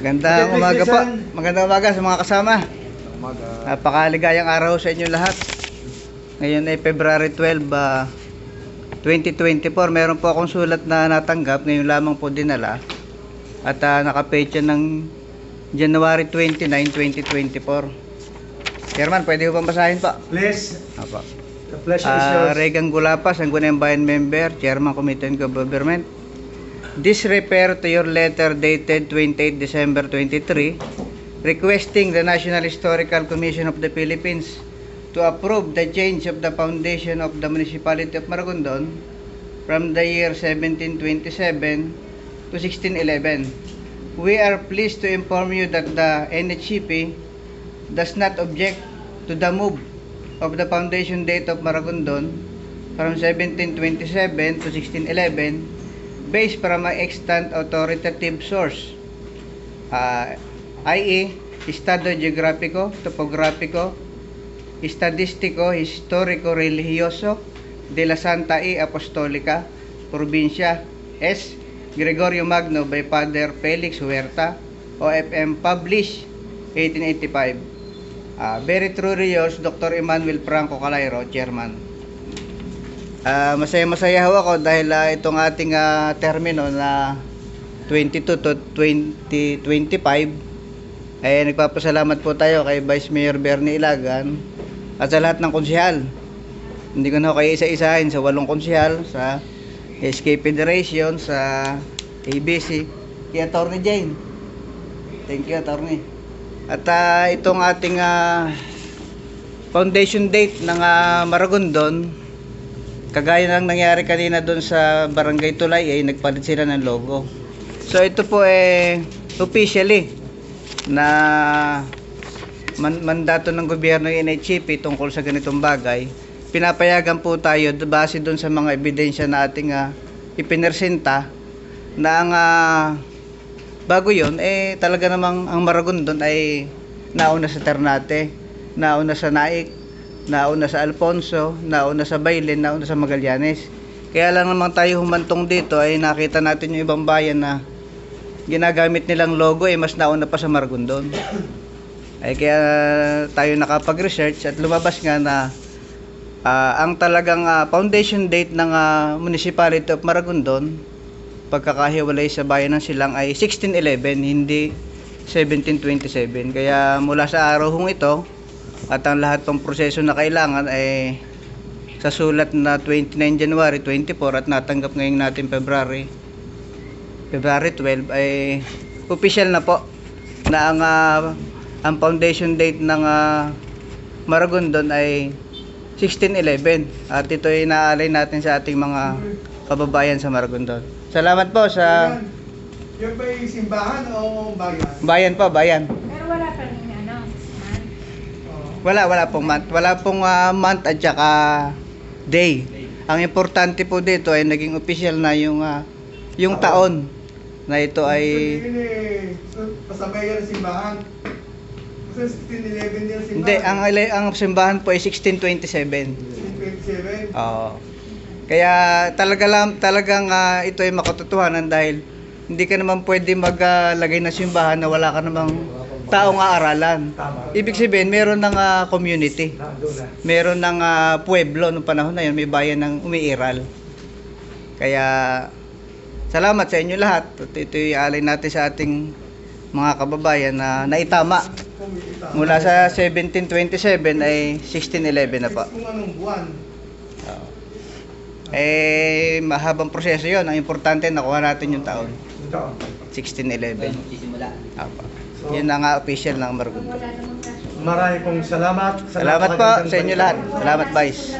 Magandang umaga po. Magandang umaga sa mga kasama. Umaga. Napakaligayang araw sa inyo lahat. Ngayon ay February 12, ah, 2024. Meron po akong sulat na natanggap. Ngayon lamang po dinala. At uh, nakapecha ng January 29, 2024. Chairman, pwede ko bang basahin pa? Please, Apo. the pleasure is Ah, yours. Regan Gulapas, ang Gunayang Bayan Member, Chairman Committee on Government. This refer to your letter dated 28 December 23 requesting the National Historical Commission of the Philippines to approve the change of the foundation of the municipality of Maragondon from the year 1727 to 1611. We are pleased to inform you that the NHCP does not object to the move of the foundation date of Maragondon from 1727 to 1611 based from an extant authoritative source uh, i.e. Estado Geográfico, Topográfico, Estadístico, Histórico Religioso de la Santa y Apostolica, Provincia S. Gregorio Magno by Father Felix Huerta, OFM published 1885. Uh, very truly yours, Dr. Emmanuel Franco Calairo, Chairman. Ah, masaya-masaya ho ako dahil ah, itong ating ah, termino na 22 to 2025 ay nagpapasalamat po tayo kay Vice Mayor Bernie Ilagan at sa lahat ng konsehal. Hindi ko na ho kayo isa-isahin sa walong konsehal sa SK Federation, sa ABC, kay Attorney Jane. Thank you, Attorney. At ah, itong ating ah, foundation date ng ah, Maragondon, kagaya ng nangyari kanina doon sa Barangay Tulay ay nagpalit sila ng logo. So ito po eh officially na man mandato ng gobyerno ng NHCP tungkol sa ganitong bagay. Pinapayagan po tayo base doon sa mga ebidensya na ating ah, ipinersenta na ang ah, bago yon eh talaga namang ang Maragondon ay nauna sa Ternate, nauna sa Naik, nauna sa Alfonso, nauna sa Bailen, nauna sa Magallanes. Kaya lang naman tayo humantong dito ay nakita natin yung ibang bayan na ginagamit nilang logo ay mas nauna pa sa Maragondon. Ay kaya tayo nakapag-research at lumabas nga na ah, ang talagang ah, foundation date ng ah, Municipality of Maragondon pagkakahiwalay sa bayan ng Silang ay 1611 hindi 1727 kaya mula sa araw hong ito at ang lahat ng proseso na kailangan ay sa sulat na 29 January 24 at natanggap ngayong natin February February 12 ay official na po na ang ah, ang foundation date ng uh, Maragondon ay 1611 at ito ay naalay natin sa ating mga kababayan sa Maragondon. Salamat po sa Yan. Yan ba yung simbahan o bayan? bayan po, bayan. Pero wala pa rin ano, man. Wala, wala pong month. Wala pong ah, month at saka day. Ang importante po dito ay naging official na yung ah, yung taon na ito ay eh, so, pasabay yan simbahan. Kasi 1611 yan simbahan. hindi ang ele- ang simbahan po ay 1627. 1627. Oo. Kaya talaga lang talagang ah, ito ay makatotohanan dahil hindi ka naman pwede maglagay ng simbahan na wala ka namang taong aaralan. Ibig sabihin, meron ng ah, community. Na. meron ng ah, pueblo noong panahon na yun, may bayan ng umiiral. Kaya salamat sa inyo lahat. At ito alay natin sa ating mga kababayan na naitama. Mula sa 1727 ay 1611 na. Oo. Eh, mahabang proseso yon Ang importante, nakuha natin yung taon. Ito. 1611. magsisimula. Apo. Yun na nga official ng kaso. Marami pong salamat. Salamat po sa inyo lahat. Salamat, Vice.